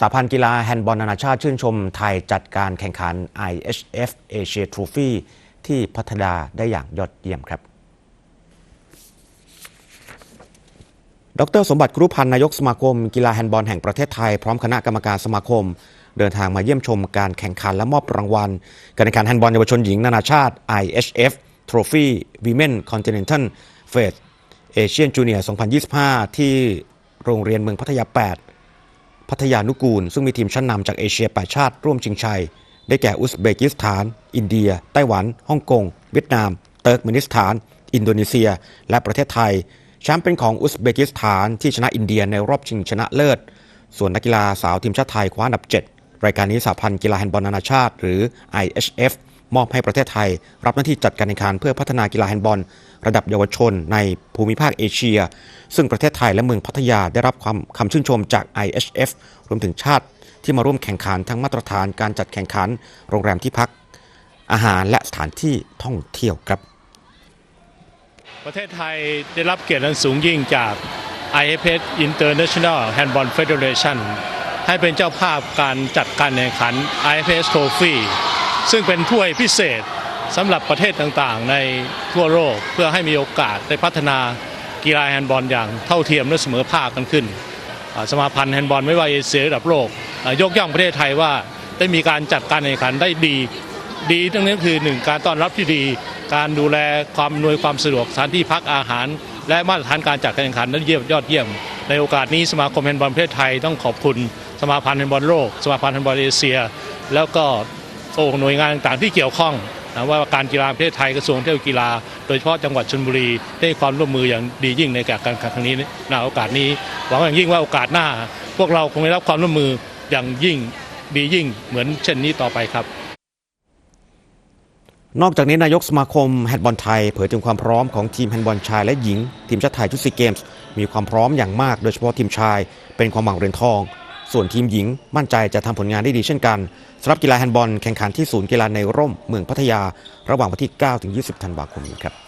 สาพันธ์กีฬาแฮนด์บอลนานาชาติชื่นชมไทยจัดการแข่งขัน IHF Asia Trophy ที่พัฒนาได้อย่างยอดเยี่ยมครับ ดรสมบัติครุพันธ์นายกสมาคมกีฬาแฮนด์บอลแห่งประเทศไทย พร้อมคณะกรรมการสมาคม เดินทางมาเยี่ยมชมการแข่งขันและมอบรางวัล การแข่งขันแฮนด์บอลเยาวชนหญิงนานาชาติ IHF Trophy Women Continental Phase Asian Junior 2025 ที่โรงเรียนเมืองพัทยา 8 พัทยานุกูล ซึ่งมีทีมชั้นนำจากเอเชีย8ชาติร่วมชิงชัย ได้แก่อุซเบกิสถาน อินเดีย ไต้หวัน ฮ่องกง เวียดนาม เติร์กเมนิสถาน อินโดนีเซีย และประเทศไทย แชมป์เป็นของอุซเบกิสถานที่ชนะอินเดียในรอบชิงชนะเลิศ ส่วนนักกีฬาสาวทีมชาติไทยคว้าอันดับ 7 รายการนี้สหพันธ์กีฬาแฮนด์บอลนานาชาติ หรือ IHF มอบให้ประเทศไทย รับหน้าที่จัดการแข่งขันเพื่อพัฒนากีฬาแฮนด์บอล ระดับเยาวชนในภูมิภาคเอเชีย ซึ่งประเทศไทยและเมืองพัทยาได้รับความคำชื่นชมจาก IHF รวมถึงชาติ ที่มาร่วมแข่งขันทั้งมาตรฐานการจัดแข่งขัน โรงแรมที่พัก อาหารและสถานที่ท่องเที่ยวครับ ประเทศไทยได้รับเกียรติอันสูงยิ่งจาก IFF International Handball Federation ให้เป็นเจ้าภาพการจัดการแข่งขัน IFF Trophy ซึ่งเป็นถ้วยพิเศษสำหรับประเทศต่างๆ ในทั่วโลกเพื่อให้มีโอกาสได้พัฒนากีฬาแฮนด์บอลอย่างเท่าเทียมและเสมอภาคกันขึ้น สมาพันธ์แฮนด์บอลไม่ว่าเอเชียระดับโลก ยกย่องประเทศไทยว่าได้มีการจัดการแข่งขันได้ดีดีทั้งนี้คือหนึ่งการต้อนรับที่ดี การดูแลความอำนวยความสะดวกสถานที่พักอาหาร และมาตรฐานการจัดการแข่งขันนั้นเยี่ยมยอดเยี่ยม ในโอกาสนี้สมาคมแฮนด์บอลประเทศไทยต้องขอบคุณสมาพันธ์แฮนด์บอลโลก สมาพันธ์แฮนด์บอลเอเชีย แล้วก็ โอ้หน่วยงานต่างๆที่เกี่ยวข้องนะว่าการกีฬาประเทศไทยกระทรวงท่องเที่ยวกีฬา โดยเฉพาะจังหวัดชลบุรีได้ความร่วมมืออย่างดียิ่งในการแข่งขันครั้งนี้ในโอกาสนี้หวังอย่างยิ่งว่าโอกาสหน้า พวกเราคงได้รับความร่วมมืออย่างยิ่งดียิ่งเหมือนเช่นนี้ต่อไปครับ นอกจากนี้นายกสมาคมแฮนด์บอลไทยเผยถึงความพร้อมของทีมแฮนด์บอลชายและหญิง ทีมชาติไทยชุดซีเกมส์มีความพร้อมอย่างมากโดยเฉพาะทีมชายเป็นความหวังเหรียญทอง ส่วนทีมหญิงมั่นใจจะทำผลงานได้ดีเช่นกันสำหรับกีฬาแฮนด์บอลแข่งขันที่ศูนย์กีฬาในร่มเมืองพัทยา ระหว่างวันที่ 9 ถึง 20 ธันวาคมนี้ครับ